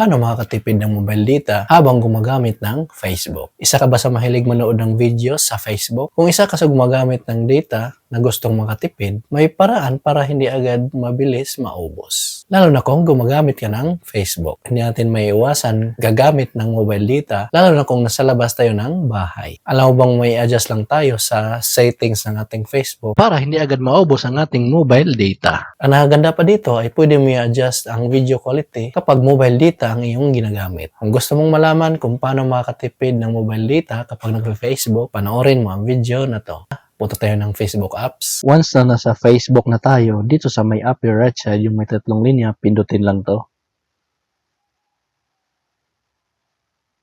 Paano makakatipid ng mobile data habang gumagamit ng Facebook? Isa ka ba sa mahilig manood ng videos sa Facebook? Kung isa ka sa gumagamit ng data na gustong makatipid, may paraan para hindi agad mabilis maubos. Lalo na kung gumagamit ka ng Facebook. Hindi natin may iwasan gagamit ng mobile data, lalo na kung nasa labas tayo ng bahay. Alam mo bang may adjust lang tayo sa settings ng ating Facebook para hindi agad maubos ang ating mobile data. Ang nakaganda pa dito ay pwede mo i-adjust ang video quality kapag mobile data ang iyong ginagamit. Kung gusto mong malaman kung paano makakatipid ng mobile data kapag nagpe-Facebook, panoorin mo ang video na to. Punta tayo ng Facebook apps. Once na nasa Facebook na tayo, dito sa may upper right side, yung may tatlong linya, pindutin lang to.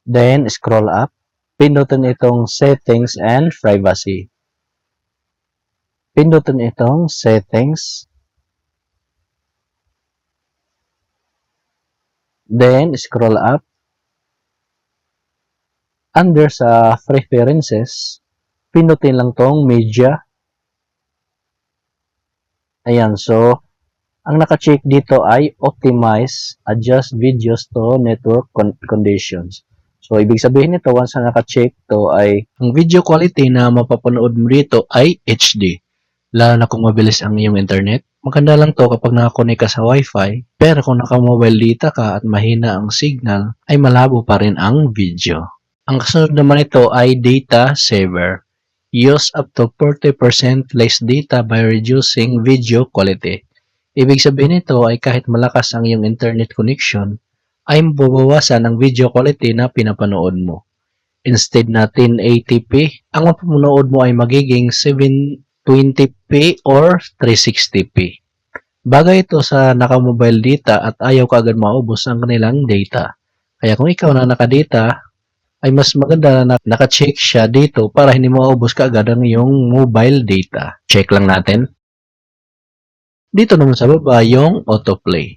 Then, scroll up. Pindutin itong settings and privacy. Pindutin itong settings. Then, scroll up. Under sa preferences, pindutin lang tong media. Ayan, so, ang naka-check dito ay optimize, adjust videos to network con- conditions. So, ibig sabihin nito, once na naka-check to ay, ang video quality na mapapanood mo dito ay HD. Lalo na kung mabilis ang iyong internet. Maganda lang to kapag nakakonect ka sa Wi-Fi. Pero kung naka-mobile data ka at mahina ang signal, ay malabo pa rin ang video. Ang kasunod naman ito ay data saver. Use up to 40% less data by reducing video quality. Ibig sabihin nito ay kahit malakas ang iyong internet connection, ay mababawasan ang video quality na pinapanood mo. Instead na 1080p, ang mapapanood mo ay magiging 720p or 360p. Bagay ito sa naka-mobile data at ayaw ka agad maubos ang kanilang data. Kaya kung ikaw na nakadata, ay mas maganda na naka-check siya dito para hindi mo maubos ka agad ang iyong mobile data. Check lang natin. Dito naman sa baba yung autoplay.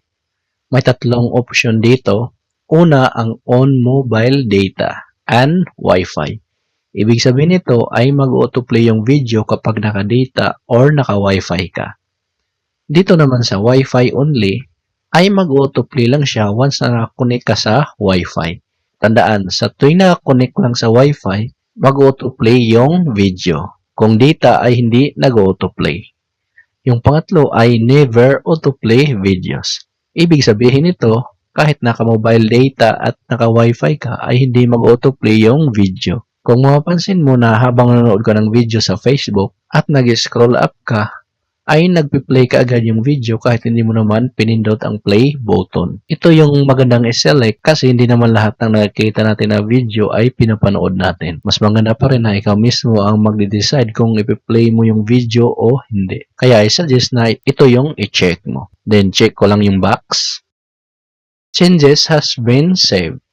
May tatlong option dito. Una ang on mobile data and Wi-Fi. Ibig sabihin nito ay mag-autoplay yung video kapag naka-data or naka-Wi-Fi ka. Dito naman sa Wi-Fi only ay mag-autoplay lang siya once na nakakonect ka sa Wi-Fi. Tandaan, sa tuwing nakakonect lang sa Wi-Fi, mag-autoplay yung video. Kung data ay hindi nag-autoplay. Yung pangatlo ay never autoplay videos. Ibig sabihin nito, kahit naka-mobile data at naka-Wi-Fi ka, ay hindi mag-autoplay yung video. Kung mapapansin mo na habang nanonood ka ng video sa Facebook at nag-scroll up ka, ay nagpi-play ka agad yung video kahit hindi mo naman pinindot ang play button. Ito yung magandang i-select kasi hindi naman lahat ng nakikita natin na video ay pinapanood natin. Mas maganda pa rin na ikaw mismo ang magde-decide kung ipi-play mo yung video o hindi. Kaya i-suggest na ito yung i-check mo. Then check ko lang yung box. Changes has been saved.